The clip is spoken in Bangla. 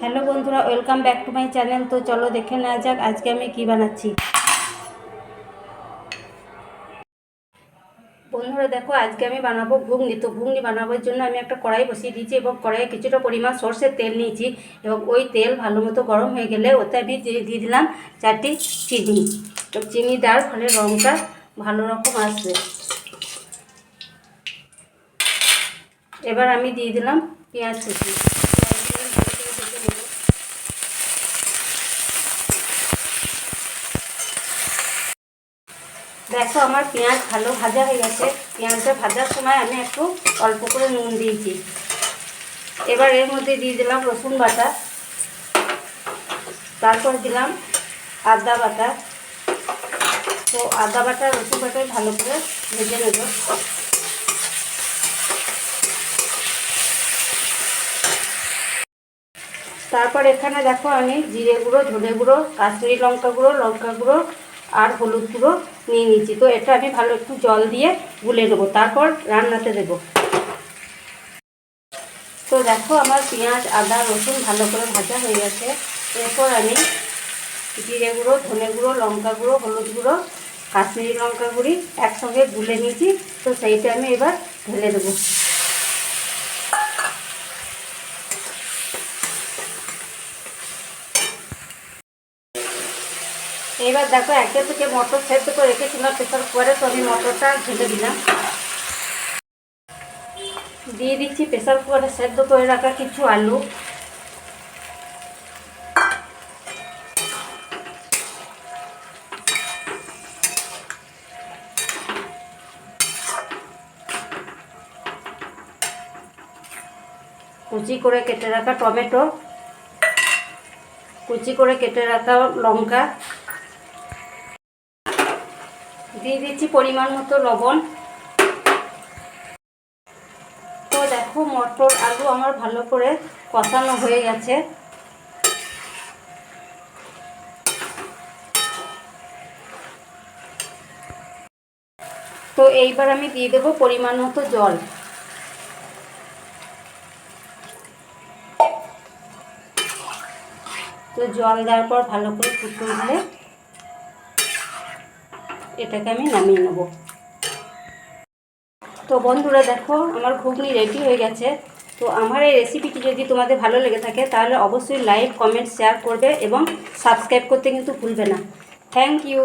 হ্যালো বন্ধুরা, welcome back to my channel. তো চলো দেখে নেওয়া যাক আজকে আমি কি বানাচ্ছি। বন্ধুরা, দেখো, আজকে আমি বানাবো ঘুগনি। তো ঘুগনি বানাবার জন্য আমি একটা কড়াই বসিয়ে দিয়েছি এবং কড়াইয়ে কিছুটা পরিমাণ সর্ষের তেল নিয়েছি এবং ওই তেল ভালো মতো গরম হয়ে গেলে ওতে আমি দিয়ে দিলাম চারটি চিনি। তো চিনি দেওয়ার ফলে রঙটা ভালো রকম আসবে। এবার আমি দিয়ে দিলাম পেঁয়াজ কুচি। দেখো আমার পেঁয়াজ ভালো ভাজা হয়ে গেছে। পেঁয়াজটা ভাজার সময় আমি একটু অল্প করে নুন দিয়েছি। এবার এর মধ্যে দিয়ে দিলাম রসুন বাটা। তারপর দিলাম আদা বাটা। তো আদা বাটা, রসুন বাটায় ভালো করে ভেজে নেব। তারপর এখানে দেখো আমি জিরে গুঁড়ো, ধনে গুঁড়ো, কাশ্মীরি লঙ্কা গুঁড়ো লঙ্কা গুঁড়ো আর হলুদ গুঁড়ো নিয়ে নিচ্ছি তো এটা আমি ভালো একটু জল দিয়ে গুলে নেব তারপর রান্নাতে দেব। তো দেখো আমার পেঁয়াজ, আদা, রসুন ভালো করে ভাজা হয়ে গেছে। এরপর আমি জিরে গুঁড়ো, ধনে গুঁড়ো, লঙ্কা গুঁড়ো, হলুদ গুঁড়ো, কাশ্মীরি লঙ্কা গুঁড়ি একসঙ্গে গুলে নিয়েছি। তো সেইটা আমি এবার ঢেলে দেবো। এবার দেখো, একে থেকে মটর সেদ্ধ করে রেখেছিলাম প্রেসার কুকারে তো আমি মটরটা ঢেলে দিলাম। দিয়ে দিচ্ছি প্রেসার কুকারে সেদ্ধ করে রাখা কিছু আলু। কুচি করে কেটে রাখা টমেটো। কুচি করে কেটে রাখা লঙ্কা। দিয়ে দিচ্ছি পরিমাণ মতো লবণ। তো দেখো, মটর আলু আমার ভালো করে কষানো হয়ে গেছে। তো এইবার আমি দিয়ে দেবো পরিমাণ মতো জল। তো জল দেওয়ার পর ভালো করে ফুটে উঠলে এটাকে আমি নামিয়ে নেব। তো বন্ধুরা দেখো, আমার ঘুগনি রেডি হয়ে গেছে। তো আমার এই রেসিপিটি যদি তোমাদের ভালো লেগে থাকে, তাহলে অবশ্যই লাইক কমেন্ট শেয়ার করবে এবং সাবস্ক্রাইব করতে কিন্তু ভুলবে না। Thank you